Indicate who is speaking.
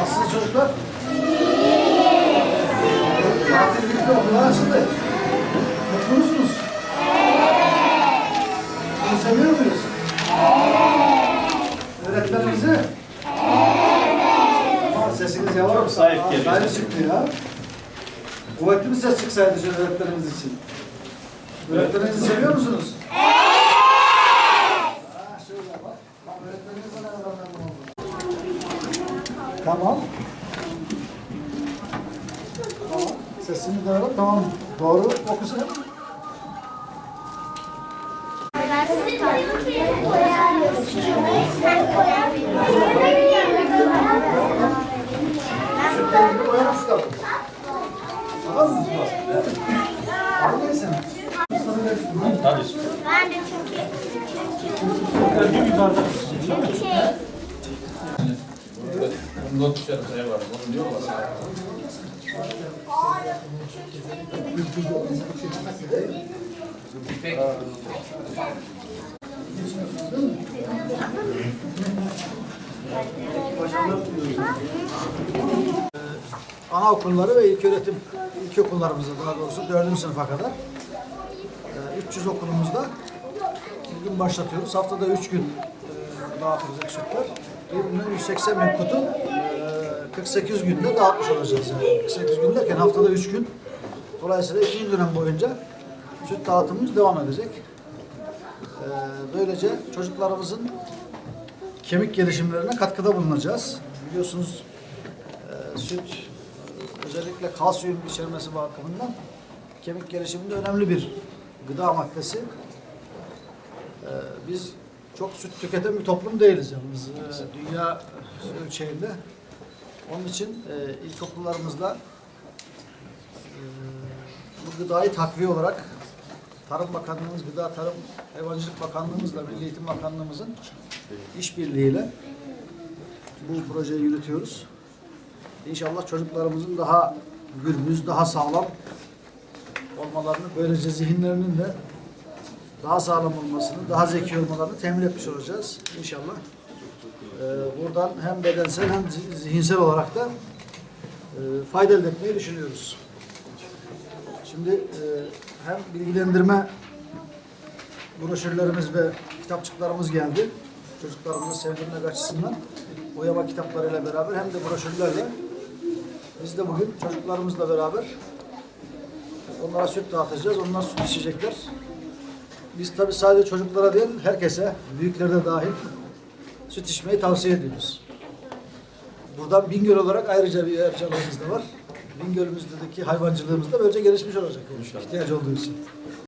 Speaker 1: Nasılsınız çocuklar? Tatil bitti, okullar açıldı. Mutlu musunuz? Bunu seviyor muyuz? Öğretmeninizi? Ama sesiniz yavaş.
Speaker 2: Çok sahip geliyor.
Speaker 1: Sahip çıktı ya. Kuvvetli bir ses çıksaydı şöyle öğretmenimiz için. Öğretmeninizi seviyor musunuz? Ha, şöyle bak. Bak öğretmeninizle ne kadar. Tamam. Tamam. Sesini de verelim. Tamam. Doğru okusun. Sütlerini koyalım şu tarafa. Tamam mı? Al neyse.
Speaker 2: Tabii.
Speaker 3: Ben de çok iyi.
Speaker 2: Önce bir bardak
Speaker 3: Çok şey.
Speaker 2: Not düşerim şey var. Onu diyor mu sana?
Speaker 1: anaokulları ve ilköğretim ilkokullarımızda daha doğrusu 4. sınıfa kadar e, 300 okulumuzda bugün başlatıyoruz. Haftada 3 gün e, dağıtılacak sütler. Birbirinden 180 bin kutu e, 48 günde dağıtmış olacağız. Yani. 48 gün derken haftada 3 gün. Dolayısıyla 2 dönem boyunca süt dağıtımımız devam edecek. E, Böylece çocuklarımızın kemik gelişimlerine katkıda bulunacağız. Biliyorsunuz e, süt e, özellikle kalsiyum içermesi bakımından kemik gelişiminde önemli bir gıda maddesi. E, biz çok süt tüketen bir toplum değiliz yalnız e, dünya ölçeğinde. Onun için e, ilkokullarımızda e, bu gıdayı takviye olarak Tarım Bakanlığımız, Gıda Tarım Hayvancılık Bakanlığımızla Milli Eğitim Bakanlığımızın işbirliğiyle bu projeyi yürütüyoruz. İnşallah çocuklarımızın daha gürbüz, daha sağlam olmalarını, böylece zihinlerinin de daha sağlam olmasını, daha zeki olmalarını temin etmiş olacağız inşallah. Ee, buradan hem bedensel hem zi- zihinsel olarak da e, fayda elde etmeyi düşünüyoruz. Şimdi e, hem bilgilendirme broşürlerimiz ve kitapçıklarımız geldi. Çocuklarımızı sevdirmek açısından boyama kitaplarıyla beraber hem de broşürlerle biz de bugün çocuklarımızla beraber onlara süt dağıtacağız. Onlar süt içecekler. Biz tabii sadece çocuklara değil herkese, büyüklere de dahil süt içmeyi tavsiye ediyoruz. Buradan Bingöl olarak ayrıca bir harcamamız da var. Bingöl'ümüzdeki hayvancılığımız da böylece gelişmiş olacak. Yani. İhtiyaç olduğu için.